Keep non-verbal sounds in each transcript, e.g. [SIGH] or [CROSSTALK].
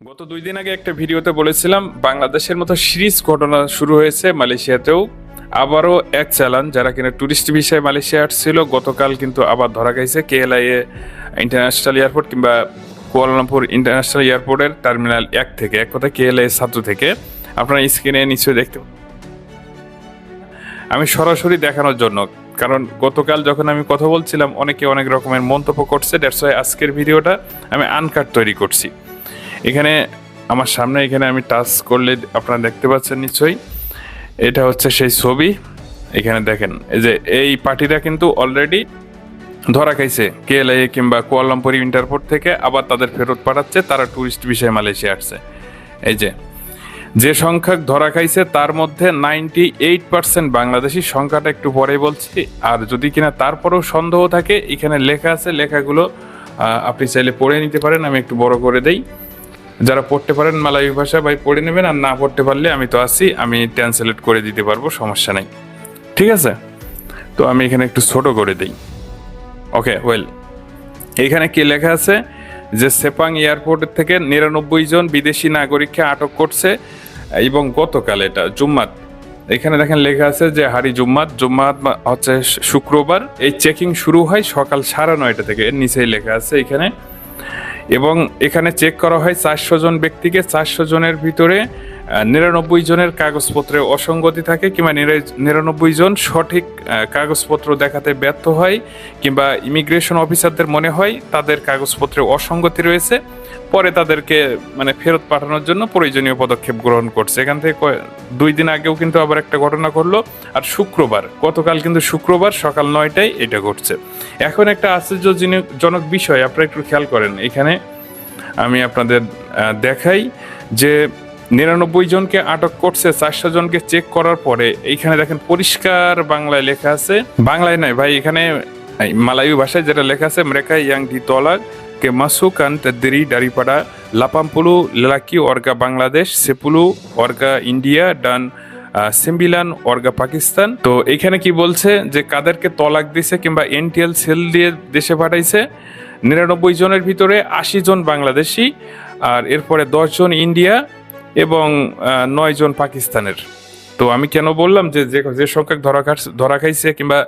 গত দুই দিন আগে একটা ভিডিওতে বলেছিলাম, বাংলাদেশের মতো সিরিজ ঘটনা শুরু হয়েছে মালয়েশিয়াতেও। আবারও এক চালান, যারা কিনা টুরিস্ট বিষয়ে মালয়েশিয়া আসছিল, গতকাল কিন্তু আবার ধরা গেছে এ ইন্টারন্যাশনাল এয়ারপোর্ট কিংবা কুয়ালালামপুর ইন্টারন্যাশনাল এয়ারপোর্টের টার্মিনাল এক থেকে, এক কথা কেএলআই ছাত্র থেকে। আপনারা স্ক্রিনে নিশ্চয়ই দেখতে আমি সরাসরি দেখানোর জন্য, কারণ গতকাল যখন আমি কথা বলছিলাম, অনেকে অনেক রকমের মন্তব্য করছে দ্যাটস আজকের ভিডিওটা আমি আনকাট তৈরি করছি। এখানে আমার সামনে এখানে আমি টাচ করলে আপনারা দেখতে পাচ্ছেন নিশ্চয়ই। এটা হচ্ছে সেই ছবি। এখানে দেখেন, এই যে এই পার্টিরা কিন্তু অলরেডি ধরা খাইছে। কেএলআই কিংবা কুয়ালামপুর ইন্টারপোর্ট থেকে আবার তাদের ফেরত পাঠাচ্ছে, তারা ট্যুরিস্ট বিষয়ে মালয়েশিয়া আসছে। এই যে যে সংখ্যক ধরা খাইছে তার মধ্যে নাইনটি এইট পার্সেন্ট বাংলাদেশি, সংখ্যাটা একটু পরে বলছি। আর যদি কিনা তারপরেও সন্দেহ থাকে, এখানে লেখা আছে, লেখাগুলো আপনি চাইলে পড়ে নিতে পারেন, আমি একটু বড় করে দেই। যারা পড়তে পারেন মালায়ী ভাষা ভাই পড়ে নেবেন, আর না পড়তে পারলে আমি তো আছি, আমি ট্রান্সলেট করে দিতে পারব, সমস্যা নেই। ঠিক আছে? তো আমি এখানে একটু ছোট করে দিই। ওকে ওয়েল এখানে কি লেখা আছে? যে সেপাং এয়ারপোর্ট থেকে নিরানব্বই জন বিদেশি নাগরিককে আটক করছে, এবং গতকাল এটা, জুম্মাত। এখানে দেখেন লেখা আছে যে হারি জুম্মাত জুম্মাত হচ্ছে শুক্রবার, এই চেকিং শুরু হয় সকাল সাড়ে নয়টা থেকে। নিচেই লেখা আছে এখানে। এবং এখানে চেক করা হয় চারশো জন ব্যক্তিকে, চারশো জনের ভিতরে নিরানব্বই জনের কাগজপত্রে অসঙ্গতি থাকে কিংবা নিরানব্বই জন সঠিক কাগজপত্র দেখাতে ব্যর্থ হয় কিংবা ইমিগ্রেশন অফিসারদের মনে হয় তাদের কাগজপত্রে অসঙ্গতি রয়েছে। পরে তাদেরকে মানে ফেরত পাঠানোর জন্য প্রয়োজনীয় পদক্ষেপ গ্রহণ করছে। এখান থেকে দুই দিন আগেও কিন্তু আবার একটা ঘটনা ঘটলো। আর শুক্রবার, গতকাল কিন্তু শুক্রবার সকাল নয়টায় এটা ঘটছে। এখন একটা আশ্চর্যজনক বিষয়, আপনারা একটু খেয়াল করেন। এখানে আমি আপনাদের দেখাই যে নিরানব্বই জনকে আটক করছে, চারশো জনকে চেক করার পরে এইখানে দেখেন পরিষ্কার বাংলায় লেখা আছে। বাংলায় নয় ভাই, এখানে মালায়ু ভাষায় যেটা লেখা আছে মেরেকা ইয়াং দি তলাক। তেদ্রি ডারিপাড়া লাপামপুলু লেলাকি অর্গা বাংলাদেশ সেপুলু অর্গা ইন্ডিয়া ডান আহ, সেম্বিলান অর্গা পাকিস্তান তো এইখানে কি বলছে যে কাদেরকে তলাক দিছে কিংবা এনটিএল সেল দিয়ে দেশে পাঠাইছে? নিরানব্বই জনের ভিতরে আশি জন বাংলাদেশি আর এরপরে জন ইন্ডিয়া এবং নয় জন পাকিস্তানের। তো আমি কেন বললাম যে যে সংখ্যক ধরা ধরা খাইছে কিংবা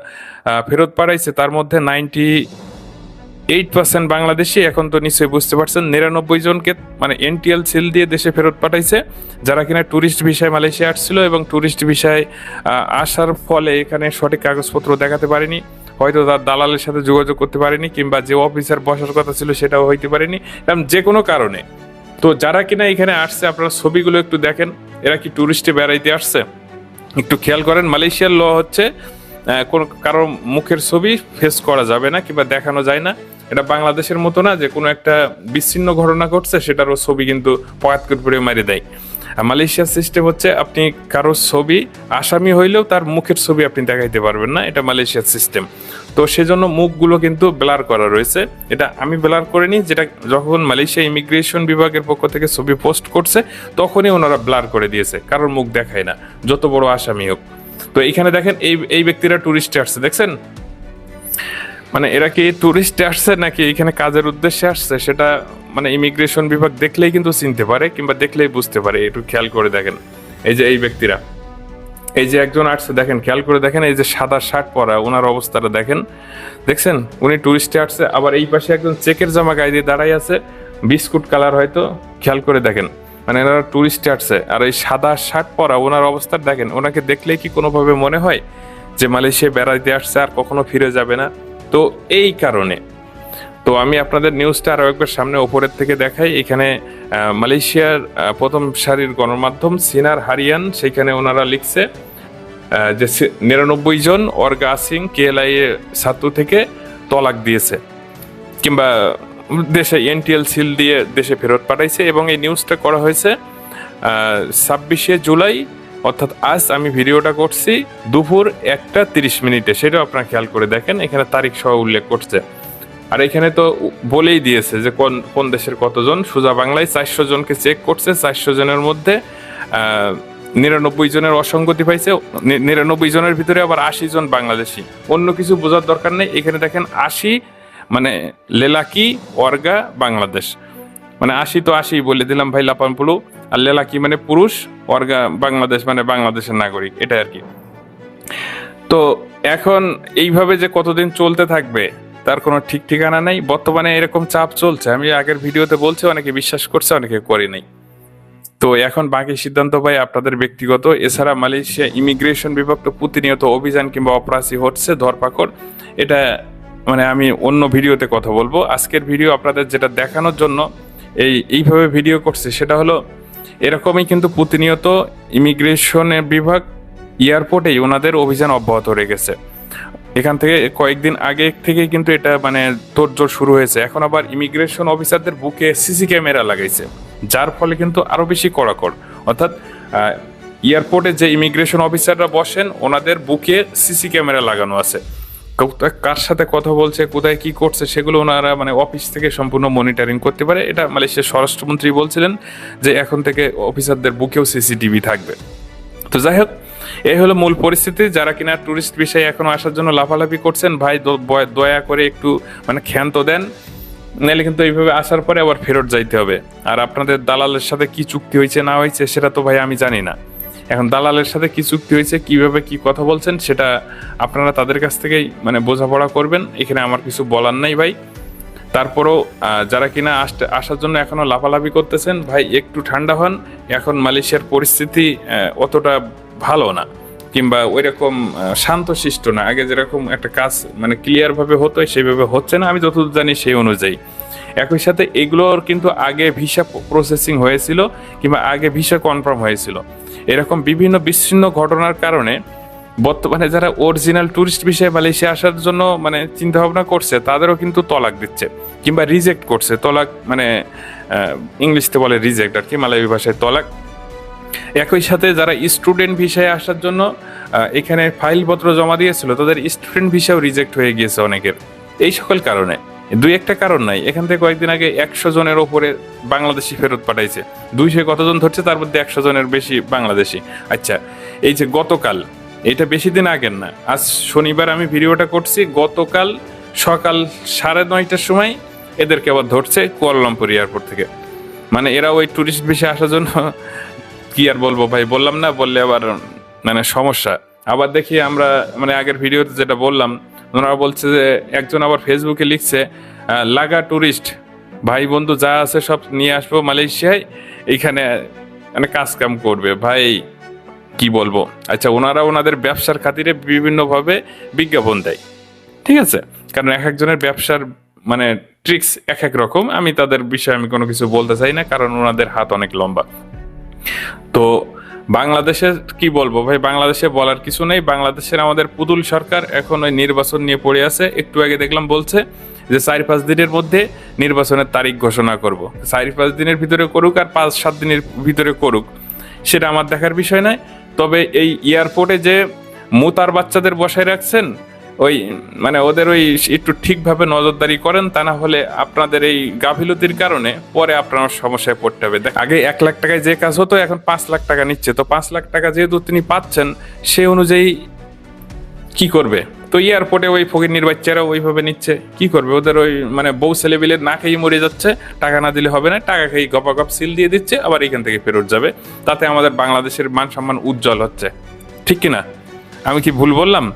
ফেরত পাঠাইছে তার মধ্যে নাইনটি এইট পার্সেন্ট বাংলাদেশি এখন তো নিশ্চয়ই বুঝতে পারছেন, নিরানব্বই জনকে মানে এনটিএল সিল দিয়ে দেশে ফেরত পাঠাইছে, যারা কিনা ট্যুরিস্ট ভিসায় মালয়েশিয়া আসছিল এবং ট্যুরিস্ট ভিসায় আসার ফলে এখানে সঠিক কাগজপত্র দেখাতে পারেনি, হয়তো তার দালালের সাথে যোগাযোগ করতে পারেনি কিংবা যে অফিসার বসার কথা ছিল সেটাও হইতে পারেনি এরকম যে কোনো কারণে। তো যারা কিনা এখানে আসছে, আপনারা ছবিগুলো একটু দেখেন, এরা কি ট্যুরিস্টে বেড়াইতে আসছে? একটু খেয়াল করেন, মালয়েশিয়ার ল হচ্ছে কোন কারও মুখের ছবি ফেস করা যাবে না কিংবা দেখানো যায় না। এটা বাংলাদেশের মতো না যে কোনো একটা বিচ্ছিন্ন ঘটনা ঘটছে, সেটারও ছবি কিন্তু পয়াত করে মারি দেয়। মালয়েশিয়ার সিস্টেম হচ্ছে আপনি কারও ছবি, আসামি হইলেও তার মুখের ছবি আপনি দেখাইতে পারবেন না, এটা মালয়েশিয়ার সিস্টেম তো সেজন্য মুখগুলো কিন্তু ব্লার করা রয়েছে। এটা আমি ব্লার করে নিই যেটা যখন মালয়েশিয়া ইমিগ্রেশন বিভাগের পক্ষ থেকে ছবি পোস্ট করছে, তখনই ওনারা ব্লার করে দিয়েছে, কারোর মুখ দেখায় না, যত বড় আসামি হোক। তো এখানে দেখেন এই এই ব্যক্তিরা টুরিস্টে আসছে, দেখছেন? মানে এরা কি টুরিস্টে আসছে নাকি এখানে কাজের উদ্দেশ্যে আসছে? সেটা মানে ইমিগ্রেশন বিভাগ দেখলেই কিন্তু চিনতে পারে কিংবা দেখলেই বুঝতে পারে, একটু খেয়াল করে দেখেন। এই যে এই ব্যক্তিরা। এই যে একজন আসছে, দেখেন, খেয়াল করে দেখেন, এই যে সাদা শার্ট পরা ওনার অবস্থাটা দেখেন। দেখছেন? উনি টুরিস্টে আসছে, আবার এই পাশে একজন চেকের জামা গায়ে দিয়ে দাঁড়াই আছে, বিস্কুট কালার হয়তো, খেয়াল করে দেখেন। মানে এনারা টুরিস্টে আসছে, আর এই সাদা শার্ট পরা ওনার অবস্থা দেখেন ওনাকে দেখলেই কি কোনোভাবে মনে হয় যে মালয়েশিয়া বেড়াইতে আসছে আর কখনো ফিরে যাবে না? তো এই কারণে। তো আমি আপনাদের নিউজটা আরও একবার সামনে ওপরের থেকে দেখাই। এখানে মালয়েশিয়ার প্রথম সারির গণমাধ্যম সিনার হারিয়ান, সেখানে ওনারা লিখছে যে নিরানব্বই জন অর্গা আসিং কেএলআই ছাত্র থেকে তলাক দিয়েছে। কিংবা দেশে এনটিএল সিল দিয়ে দেশে ফেরত পাঠাইছে এবং এই নিউজটা করা হয়েছে ছাব্বিশে জুলাই অর্থাৎ আজ আমি ভিডিওটা করছি দুপুর একটা তিরিশ মিনিটে। সেটাও আপনারা খেয়াল করে দেখেন, এখানে তারিখ সহ উল্লেখ করছে। আর এখানে তো বলেই দিয়েছে যে কোন কোন দেশের কতজন, সুজা বাংলায় চারশো জনকে চেক করছে, চারশো জনের মধ্যে নিরানব্বই জনের অসঙ্গতি পাইছে নিরানব্বই জনের ভিতরে আবার আশি জন বাংলাদেশি। অন্য কিছু বোঝার দরকার নেই, এখানে দেখেন আশি মানে লেলাকি অর্গা বাংলাদেশ। মানে আশি তো আশি বলে দিলাম ভাই লাপানপুলু। আর লেলা কি মানে পুরুষ, অর্গা বাংলাদেশ মানে বাংলাদেশের নাগরিক এটা আর কি। তো এখন এইভাবে যে কতদিন চলতে থাকবে, তার কোনো ঠিক ঠিকানা নেই। বর্তমানে এরকম চাপ চলছে, আমি আগের ভিডিওতে বলছি, অনেকে বিশ্বাস করছে, অনেকে করে নেই। তো এখন বাকি সিদ্ধান্ত ভাই আপনাদের ব্যক্তিগত। এছাড়া মালয়েশিয়া ইমিগ্রেশন বিভাগ তো প্রতিনিয়ত অভিযান কিংবা অপরাসী হচ্ছে, ধরপাকড়। এটা মানে আমি অন্য ভিডিওতে কথা বলব। আজকের ভিডিও আপনাদের যেটা দেখানোর জন্য এই, এইভাবে ভিডিও করছে, সেটা হলো এরকমই কিন্তু প্রতিনিয়ত ইমিগ্রেশনের বিভাগ এয়ারপোর্টেই ওনাদের অভিযান অব্যাহত রেখেছে এখান থেকে কয়েকদিন আগে থেকে কিন্তু এটা মানে তোড়জোড় শুরু হয়েছে। এখন আবার ইমিগ্রেশন অফিসারদের বুকে সিসি ক্যামেরা লাগাইছে, যার ফলে কিন্তু আরও বেশি কড়াকড়। অর্থাৎ এয়ারপোর্টে যে ইমিগ্রেশন অফিসাররা বসেন, ওনাদের বুকে সিসি ক্যামেরা লাগানো আছে। কার সাথে কথা বলছে, কোথায় কি করছে, সেগুলো ওনারা মানে অফিস থেকে সম্পূর্ণ মনিটরিং করতে পারে। এটা মালয়েশিয়ার স্বরাষ্ট্রমন্ত্রী বলছিলেন যে এখন থেকে অফিসারদের বুকেও সিসিটিভি থাকবে। তো যাই হোক, এই হলো মূল পরিস্থিতি। যারা কিনা টুরিস্ট বিষয়ে এখনও আসার জন্য লাফালাফি করছেন, ভাই দয়া করে একটু মানে ক্ষান্ত দেন। নাহলে কিন্তু এইভাবে আসার পরে আবার ফেরত যাইতে হবে। আর আপনাদের দালালের সাথে কি চুক্তি হয়েছে, না হয়েছে, সেটা তো ভাই আমি জানি না। এখন দালালের সাথে কি চুক্তি হয়েছে কীভাবে কি কথা বলছেন সেটা আপনারা তাদের কাছ থেকেই মানে বোঝাপড়া করবেন। এখানে আমার কিছু বলার নাই ভাই। তারপরও যারা কিনা আসতে আসার জন্য এখনও লাফালাফি করতেছেন ভাই একটু ঠান্ডা হন। এখন মালয়েশিয়ার পরিস্থিতি অতটা ভালো না কিংবা ওইরকম আহ, শান্তশিষ্ট না। আগে যেরকম একটা কাজ মানে ক্লিয়ারভাবে হতো সেইভাবে হচ্ছে না। আমি যতদূর জানি সেই অনুযায়ী। একই সাথে এগুলোর কিন্তু আগে ভিসা প্রসেসিং হয়েছিল কিংবা আগে ভিসা কনফার্ম হয়েছিল। এরকম বিভিন্ন বিচ্ছিন্ন ঘটনার কারণে বর্তমানে যারা অরিজিনাল টুরিস্ট বিষয়ে মালয়েশিয়া আসার জন্য মানে চিন্তা ভাবনা করছে, তাদেরও কিন্তু তলাক দিচ্ছে কিংবা রিজেক্ট করছে। তলাক মানে ইংলিশতে বলে রিজেক্ট আর কি মালয় ভাষায় তলাক। একই সাথে যারা স্টুডেন্ট ভিসায় আসার জন্য এখানে ফাইলপত্র জমা দিয়েছিল, তাদের স্টুডেন্ট ভিসাও রিজেক্ট হয়ে গিয়েছে অনেকের। এই সকল কারণে। দুই একটা কারণ নাই। এখান থেকে কয়েকদিন আগে একশো জনের ওপরে বাংলাদেশি ফেরত পাঠাইছে। দুইশো কতজন ধরছে তার মধ্যে একশো জনের বেশি বাংলাদেশি। আচ্ছা এই যে গতকাল, এটা বেশি দিন আগের না। আজ শনিবার আমি ভিডিওটা করছি, গতকাল সকাল সাড়ে নয়টার সময় এদেরকে আবার ধরছে কুয়ালালামপুর এয়ারপোর্ট থেকে। মানে এরা ওই ট্যুরিস্ট বেশি আসার জন্য [LAUGHS] কি আর বলব ভাই, বললাম না, বললে আবার মানে সমস্যা। আবার দেখি আমরা মানে আগের ভিডিওতে যেটা বললাম ওনারা বলছে যে, একজন আবার ফেসবুকে লিখছে লাগা টুরিস্ট ভাই বন্ধু যা আছে সব নিয়ে আসব মালয়েশিয়ায় এইখানে মানে কাজকাম করবে। ভাই, কি বলব? আচ্ছা ওনারা ওনাদের ব্যবসার খাতিরে বিভিন্নভাবে বিজ্ঞাপন দেয়। ঠিক আছে? কারণ এক একজনের ব্যবসার মানে ট্রিক্স এক এক রকম। আমি তাদের বিষয়ে আমি কোনো কিছু বলতে চাই না, কারণ ওনাদের হাত অনেক লম্বা। তো বাংলাদেশে কি বলব? ভাই, বাংলাদেশে বলার কিছু নেই। বাংলাদেশের আমাদের পুতুল সরকার এখন ওই নির্বাচন নিয়ে পড়ে আছে। একটু আগে দেখলাম বলছে যে চার পাঁচ দিনের মধ্যে নির্বাচনের তারিখ ঘোষণা করব। চার পাঁচ দিনের ভিতরে করুক আর পাঁচ সাত দিনের ভিতরে করুক, সেটা আমার দেখার বিষয় নয়। তবে এই এয়ারপোর্টে যে মুতার বাচ্চাদের বসায় রাখছেন ওই মানে ওদের ওই একটু ঠিকভাবে নজরদারি করেন তা না হলে আপনাদের এই গাফিলতির কারণে পরে আপনার সমস্যায় পড়তে হবে। দেখ, আগে এক লাখ টাকায় যে কাজ হতো এখন পাঁচ লাখ টাকা নিচ্ছে। তো পাঁচ লাখ টাকা যেহেতু তিনি পাচ্ছেন সেই অনুযায়ী কি করবে? তো এয়ারপোর্টে ওই ফকির বাচ্চারা ওইভাবে নিচ্ছে। কি করবে? ওদের ওই মানে বউ ছেলেবিলে না খেয়ে মরে যাচ্ছে। টাকা না দিলে হবে না। টাকা খেয়ে গপা গপ সিল দিয়ে দিচ্ছে আবার এখান থেকে ফেরত যাবে। তাতে আমাদের বাংলাদেশের মান সম্মান উজ্জ্বল হচ্ছে। ঠিক কিনা? আমি কি ভুল বললাম?